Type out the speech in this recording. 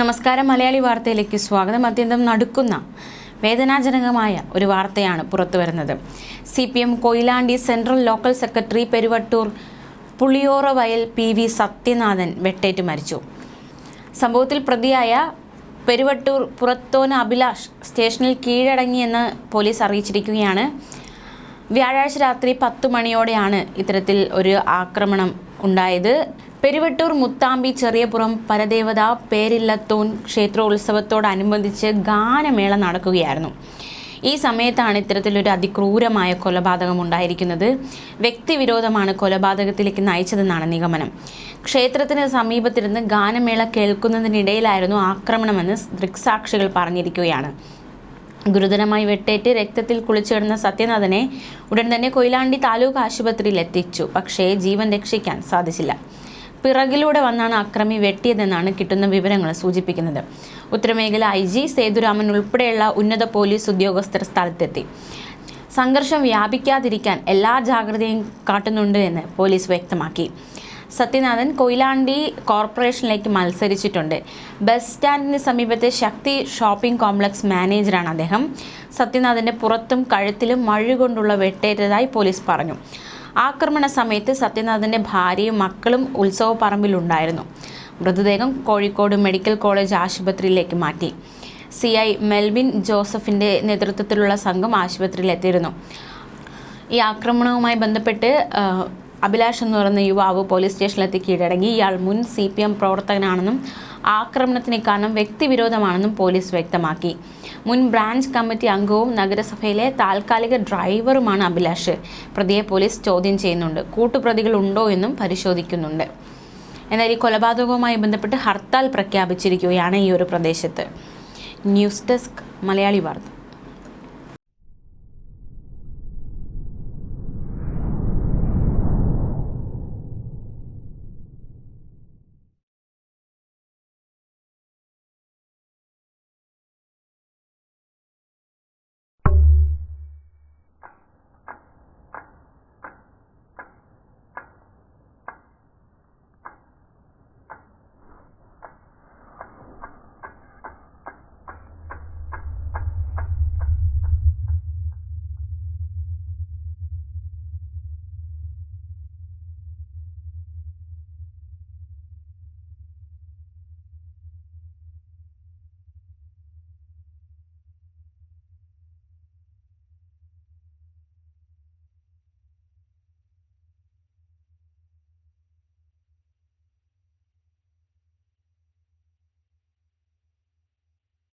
നമസ്കാരം മലയാളി വാർത്തയിലേക്ക് സ്വാഗതം. അത്യന്തം നടുക്കുന്ന വേദനാജനകമായ ഒരു വാർത്തയാണ് പുറത്തുവരുന്നത് C P M Koyilandy central local secretary Peruvattur Puliyora വയൽ പി വി സത്യനാഥൻ വെട്ടേറ്റ് മരിച്ചു. സംഭവത്തിൽ പ്രതിയായ പെരുവട്ടൂർ പുറത്തോന അഭിലാഷ് സ്റ്റേഷനിൽ കീഴടങ്ങിയെന്ന് പോലീസ് അറിയിച്ചിരിക്കുകയാണ്. വ്യാഴാഴ്ച രാത്രി പത്തു മണിയോടെയാണ് ഇത്തരത്തിൽ ഒരു ആക്രമണം ഉണ്ടായത്. പെരുവട്ടൂർ മുത്താമ്പി ചെറിയപുറം പരദേവത പേരില്ലത്തൂൻ ക്ഷേത്രോത്സവത്തോടനുബന്ധിച്ച് ഗാനമേള നടക്കുകയായിരുന്നു. ഈ സമയത്താണ് ഇത്തരത്തിലൊരു അതിക്രൂരമായ കൊലപാതകം ഉണ്ടായിരിക്കുന്നത്. വ്യക്തിവിരോധമാണ് കൊലപാതകത്തിലേക്ക് നയിച്ചതെന്നാണ് നിഗമനം. ക്ഷേത്രത്തിന് സമീപത്തിരുന്ന് ഗാനമേള കേൾക്കുന്നതിനിടയിലായിരുന്നു ആക്രമണമെന്ന് ദൃക്സാക്ഷികൾ പറഞ്ഞിരിക്കുകയാണ്. ഗുരുതരമായി വെട്ടേറ്റ് രക്തത്തിൽ കുളിച്ചിടുന്ന സത്യനാഥനെ ഉടൻ തന്നെ കൊയിലാണ്ടി താലൂക്ക് ആശുപത്രിയിൽ എത്തിച്ചു. പക്ഷേ ജീവൻ രക്ഷിക്കാൻ സാധിച്ചില്ല. പിറകിലൂടെ വന്നാണ് അക്രമി വെട്ടിയതെന്നാണ് കിട്ടുന്ന വിവരങ്ങൾ സൂചിപ്പിക്കുന്നത്. ഉത്തരമേഖല ഐ ജി സേതുരാമൻ ഉൾപ്പെടെയുള്ള ഉന്നത പോലീസ് ഉദ്യോഗസ്ഥർ സ്ഥലത്തെത്തി. സംഘർഷം വ്യാപിക്കാതിരിക്കാൻ എല്ലാ ജാഗ്രതയും കാട്ടുന്നുണ്ട് എന്ന് പോലീസ് വ്യക്തമാക്കി. സത്യനാഥൻ കൊയിലാണ്ടി കോർപ്പറേഷനിലേക്ക് മത്സരിച്ചിട്ടുണ്ട്. ബസ് സ്റ്റാൻഡിന് സമീപത്തെ ശക്തി ഷോപ്പിംഗ് കോംപ്ലക്സ് മാനേജറാണ് അദ്ദേഹം. സത്യനാഥന്റെ പുറത്തും കഴുത്തിലും മഴുകൊണ്ടുള്ള വെട്ടേറ്റതായി പോലീസ് പറഞ്ഞു. ആക്രമണ സമയത്ത് സത്യനാഥന്റെ ഭാര്യയും മക്കളും ഉത്സവപ്പറമ്പിലുണ്ടായിരുന്നു. മൃതദേഹം കോഴിക്കോട് മെഡിക്കൽ കോളേജ് ആശുപത്രിയിലേക്ക് മാറ്റി. സി ഐ മെൽവിൻ ജോസഫിന്റെ നേതൃത്വത്തിലുള്ള സംഘം ആശുപത്രിയിലെത്തിയിരുന്നു. ഈ ആക്രമണവുമായി ബന്ധപ്പെട്ട് അഭിലാഷ് എന്ന് പറയുന്ന യുവാവ് പോലീസ് സ്റ്റേഷനിലെത്തി കീഴടങ്ങി. ഇയാൾ മുൻ സി പി എം പ്രവർത്തകനാണെന്നും ആക്രമണത്തിന് കാരണം വ്യക്തിവിരോധമാണെന്നും പോലീസ് വ്യക്തമാക്കി. മുൻ ബ്രാഞ്ച് കമ്മിറ്റി അംഗവും നഗരസഭയിലെ താൽക്കാലിക ഡ്രൈവറുമാണ് അഭിലാഷ്. പ്രതിയെ പോലീസ് ചോദ്യം ചെയ്യുന്നുണ്ട്. കൂട്ടുപ്രതികൾ ഉണ്ടോ എന്നും പരിശോധിക്കുന്നുണ്ട്. എന്നാൽ ഈ കൊലപാതകവുമായി ബന്ധപ്പെട്ട് ഹർത്താൽ പ്രഖ്യാപിച്ചിരിക്കുകയാണ് ഈ ഒരു പ്രദേശത്ത്. ന്യൂസ് ഡെസ്ക് മലയാളി വാർത്ത.